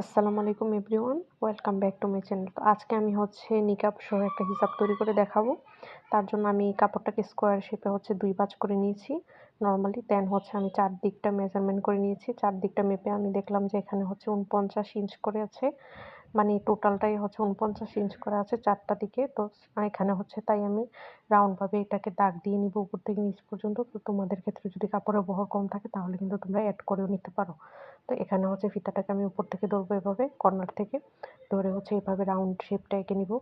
আসসালামু আলাইকুম everyone, welcome back to my channel. তো আজকে আমি হচ্ছে নিকাব সহ একটা হিসাব তৈরি করে দেখাবো। তার জন্য আমি কাপড়টাকে স্কোয়ার শেপে হচ্ছে দুই পাঁচ করে নিয়েছি। নর্মালি দেন হচ্ছে আমি চার দিকটা মেজারমেন্ট করে নিয়েছি। চার দিকটা মেপে আমি দেখলাম যে এখানে হচ্ছে উনপঞ্চাশ ইঞ্চ করে আছে। মানে টোটালটাই হচ্ছে উনপঞ্চাশ ইঞ্চ করে আছে চারটা দিকে। তো এখানে হচ্ছে তাই আমি রাউন্ডভাবে এটাকে দাগ দিয়ে নিব উপর থেকে নিচ পর্যন্ত। তো তোমাদের ক্ষেত্রে যদি কাপড়ের বহর কম থাকে তাহলে কিন্তু তোমরা অ্যাড করেও নিতে পারো। তো এখানে হচ্ছে ফিতাটাকে আমি উপর থেকে ধরবো এভাবে কর্নার থেকে। ধরে হচ্ছে এভাবে রাউন্ড শেপটা এঁকে নিব।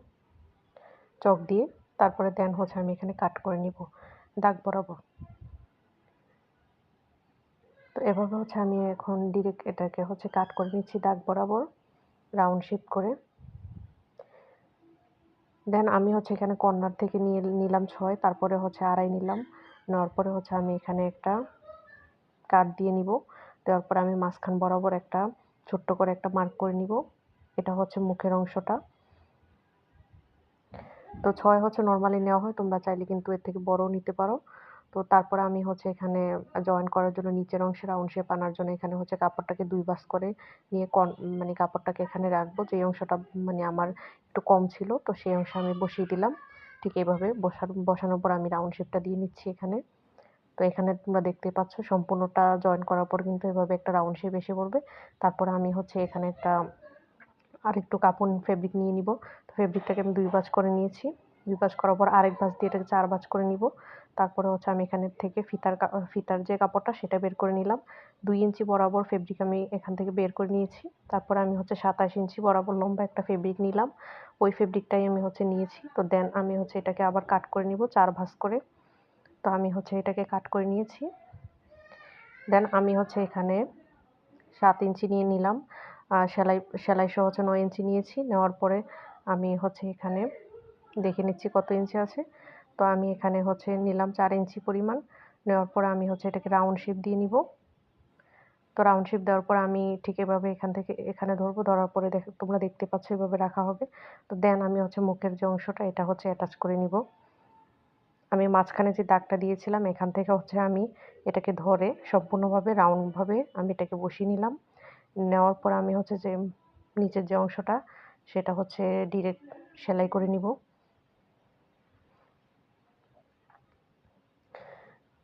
চক দিয়ে। তারপরে দেন হচ্ছে আমি এখানে কাট করে নিব দাগ বরাবর। তো এভাবে হচ্ছে আমি এখন ডিরেক্ট এটাকে হচ্ছে কাট করে নিচ্ছি দাগ বরাবর। রাউন্ড শেপ করে। দেন আমি হচ্ছে এখানে কর্নার থেকে নিয়ে নিলাম ছয়, তারপরে হচ্ছে আড়াই নিলাম। নেওয়ার পরে হচ্ছে আমি এখানে একটা কাট দিয়ে নিব। দেওয়ার পরে আমি মাঝখান বরাবর একটা ছোট্ট করে একটা মার্ক করে নিব। এটা হচ্ছে মুখের অংশটা। তো ছয় হচ্ছে নর্মালি নেওয়া হয়, তোমরা চাইলে কিন্তু এর থেকে বড়ও নিতে পারো। তো তারপরে আমি হচ্ছে এখানে জয়েন করার জন্য নিচের অংশে রাউন্ড শেপ আনার জন্য এখানে হচ্ছে কাপড়টাকে দুই বাস করে নিয়ে মানে কাপড়টাকে এখানে রাখব। যে অংশটা মানে আমার একটু কম ছিল, তো সেই অংশে আমি বসিয়ে দিলাম। ঠিক এইভাবে বসার বসানোর পর আমি রাউন্ড শেপটা দিয়ে নিচ্ছি এখানে। তো এখানে তোমরা দেখতে পাচ্ছ সম্পূর্ণটা জয়েন করার পর কিন্তু এভাবে একটা রাউন্ড শেপ এসে পড়বে। তারপরে আমি হচ্ছে এখানে একটা আর একটু কাপড় ফেব্রিক নিয়ে নিব। তো ফেব্রিকটাকে আমি দুই বাজ করে নিয়েছি। দুই বাজ করার পর আরেক বাজ দিয়ে এটাকে চার বাজ করে নিব। তারপরে হচ্ছে আমি এখানের থেকে ফিতার ফিতার যে কাপড়টা সেটা বের করে নিলাম। দুই ইঞ্চি বরাবর ফেব্রিক আমি এখান থেকে বের করে নিয়েছি। তারপরে আমি হচ্ছে সাতাশ ইঞ্চি বরাবর লম্বা একটা ফেব্রিক নিলাম। ওই ফেব্রিকটাই আমি হচ্ছে নিয়েছি। তো দেন আমি হচ্ছে এটাকে আবার কাট করে নিব চার ভাঁজ করে। তো আমি হচ্ছে এটাকে কাট করে নিয়েছি। দেন আমি হচ্ছে এখানে সাত ইঞ্চি নিয়ে নিলাম। সেলাই সেলাই সহ হচ্ছে নয় ইঞ্চি নিয়েছি। নেওয়ার পরে আমি হচ্ছে এখানে দেখে নিচ্ছি কত ইঞ্চি আছে। তো আমি এখানে হচ্ছে নিলাম চার ইঞ্চি পরিমাণ। নেওয়ার পর আমি হচ্ছে এটাকে রাউন্ড শেপ দিয়ে নিব। তো রাউন্ড শেপ দেওয়ার পর আমি ঠিক এভাবে এখান থেকে এখানে ধরবো। ধরার পরে দেখ, তোমরা দেখতে পাচ্ছ এভাবে রাখা হবে। তো দেন আমি হচ্ছে মুখের যে অংশটা, এটা হচ্ছে অ্যাটাচ করে নিব। আমি মাঝখানে যে দাগটা দিয়েছিলাম, এখান থেকে হচ্ছে আমি এটাকে ধরে সম্পূর্ণভাবে রাউন্ডভাবে আমি এটাকে বসিয়ে নিলাম। নেওয়ার পর আমি হচ্ছে যে নিচের যে অংশটা, সেটা হচ্ছে ডিরেক্ট সেলাই করে নিব।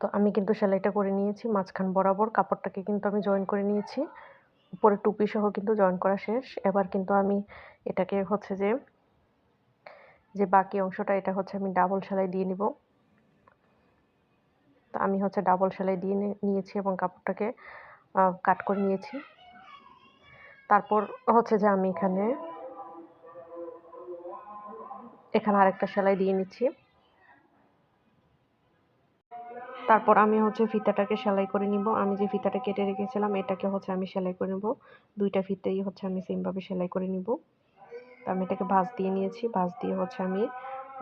তো আমি কিন্তু সেলাইটা করে নিয়েছি, মাঝখান বরাবর কাপড়টাকে কিন্তু আমি জয়েন করে নিয়েছি। উপরে টুপি সহ কিন্তু জয়েন করা শেষ। এবার কিন্তু আমি এটাকে হচ্ছে যে যে বাকি অংশটা, এটা হচ্ছে আমি ডাবল সেলাই দিয়ে নিব। তো আমি হচ্ছে ডাবল সেলাই দিয়ে নিয়েছি এবং কাপড়টাকে কাট করে নিয়েছি। তারপর হচ্ছে যে আমি এখানে এখানে আরেকটা সেলাই দিয়ে নিচ্ছি। তারপর আমি হচ্ছে ফিতাটাকে সেলাই করে নিব। আমি যে ফিতাটা কেটে রেখেছিলাম, এটাকে হচ্ছে আমি সেলাই করে নেব। দুইটা ফিতেই হচ্ছে আমি সেমভাবে সেলাই করে নিব। তো আমি এটাকে ভাঁজ দিয়ে নিয়েছি। ভাঁজ দিয়ে হচ্ছে আমি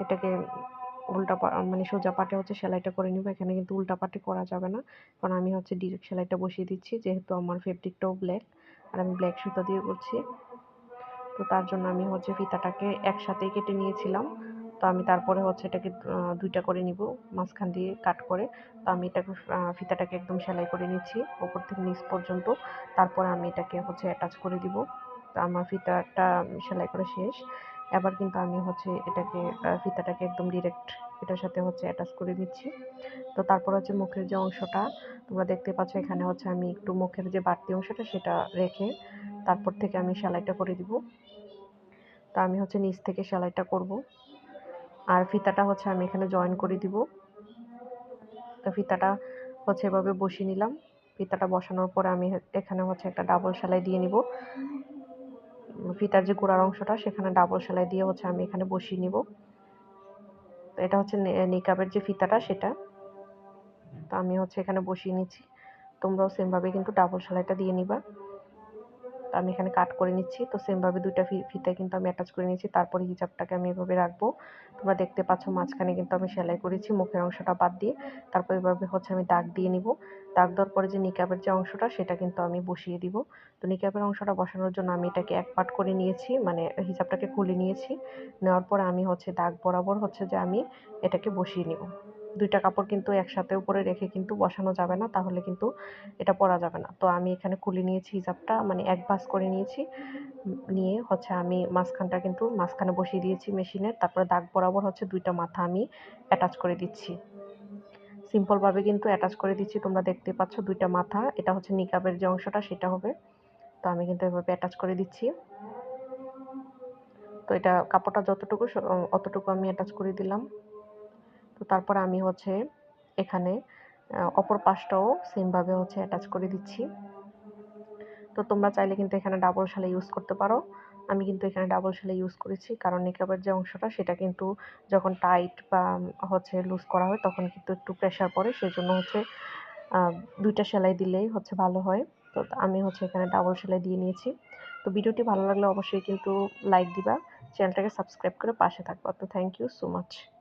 এটাকে উল্টা মানে সোজা পাটে হচ্ছে সেলাইটা করে নিব। এখানে কিন্তু উল্টা পাটে করা যাবে না। কারণ আমি হচ্ছে ডিরেক্ট সেলাইটা বসিয়ে দিচ্ছি, যেহেতু আমার ফেব্রিকটাও ব্ল্যাক আর আমি ব্ল্যাক সুতা দিয়ে করছি। তো তার জন্য আমি হচ্ছে ফিতাটাকে একসাথেই কেটে নিয়েছিলাম। তো আমি তারপরে হচ্ছে এটাকে দুইটা করে নিব, মাঝখান দিয়ে কাট করে। তো আমি এটাকে ফিতাটাকে একদম সেলাই করে নিচ্ছি, ওপর থেকে নিচ পর্যন্ত। তারপরে আমি এটাকে হচ্ছে অ্যাটাচ করে দিব। তো আমার ফিতাটা সেলাই করে শেষ। এবার কিন্তু আমি হচ্ছে এটাকে ফিতাটাকে একদম ডিরেক্ট এটার সাথে হচ্ছে অ্যাটাচ করে দিচ্ছি তো তারপর হচ্ছে মুখের যে অংশটা, তোমরা দেখতে পাচ্ছ এখানে হচ্ছে আমি একটু মুখের যে বাড়তি অংশটা সেটা রেখে তারপর থেকে আমি সেলাইটা করে দিব। তো আমি হচ্ছে নিচ থেকে সেলাইটা করব। আর ফিতাটা হচ্ছে আমি এখানে জয়েন করে দিব। তো ফিতাটা হচ্ছে এভাবে বসিয়ে নিলাম। ফিতাটা বসানোর পরে আমি এখানে হচ্ছে একটা ডাবল সেলাই দিয়ে নিব। ফিতার যে গোড়ার অংশটা, সেখানে ডাবল সেলাই দিয়ে হচ্ছে আমি এখানে বসিয়ে নিব। এটা হচ্ছে নিকাবের যে ফিতাটা, সেটা। তো আমি হচ্ছে এখানে বসিয়ে নিচ্ছি। তোমরাও সেমভাবে কিন্তু ডাবল সেলাইটা দিয়ে নিবা। আমি এখানে কাট করে নিচ্ছি। তো সেমভাবে দুইটা ফিতে কিন্তু আমি অ্যাটাচ করে নিচ্ছি তারপরে হিজাবটাকে আমি এভাবে রাখব। তোমরা দেখতে পাচ্ছ মাঝখানে কিন্তু আমি সেলাই করেছি, মুখের অংশটা বাদ দিয়ে। তারপর এভাবে হচ্ছে আমি দাগ দিয়ে নিব। দাগ দেওয়ার পরে যে নিকাবের যে অংশটা, সেটা কিন্তু আমি বসিয়ে দিব। তো নিকাবের অংশটা বসানোর জন্য আমি এটাকে এক পাট করে নিয়েছি মানে হিজাবটাকে খুলে নিয়েছি। নেওয়ার পরে আমি হচ্ছে দাগ বরাবর হচ্ছে যে আমি এটাকে বসিয়ে নিব। দুইটা কাপড় কিন্তু একসাথে উপরে রেখে কিন্তু বসানো যাবে না, তাহলে কিন্তু এটা পরা যাবে না। তো আমি এখানে খুলে নিয়েছি হিজাবটা মানে এক ভাঁজ করে নিয়েছি। নিয়ে হচ্ছে আমি মাঝখানটা কিন্তু মাঝখানে বসিয়ে দিয়েছি মেশিনের তারপরে দাগ বরাবর হচ্ছে দুইটা মাথা আমি অ্যাটাচ করে দিচ্ছি। সিম্পলভাবে কিন্তু অ্যাটাচ করে দিচ্ছি, তোমরা দেখতে পাচ্ছ দুইটা মাথা, এটা হচ্ছে নিকাবের যে অংশটা সেটা হবে। তো আমি কিন্তু এভাবে অ্যাটাচ করে দিচ্ছি। তো এটা কাপড়টা যতটুকু অতটুকু আমি অ্যাটাচ করে দিলাম। তো তারপর আমি হচ্ছে এখানে অপর পাশটাও সেমভাবে হচ্ছে অ্যাটাচ করে দিচ্ছি। তো তোমরা চাইলে কিন্তু এখানে ডাবল শালে ইউজ করতে পারো। আমি কিন্তু এখানে ডাবল সেলাই ইউজ করেছি, কারণ নিকাবের যে অংশটা সেটা কিন্তু যখন টাইট বা হচ্ছে লুজ করা হয় তখন কিন্তু একটু প্রেশার পড়ে সেই জন্য হচ্ছে দুইটা সেলাই দিলেই হচ্ছে ভালো হয়। তো আমি হচ্ছে এখানে ডাবল সেলাই দিয়ে নিয়েছি। তো ভিডিওটি ভালো লাগলে অবশ্যই কিন্তু লাইক দিবা, চ্যানেলটাকে সাবস্ক্রাইব করে পাশে থাকবা। তো থ্যাংক ইউ সো মাচ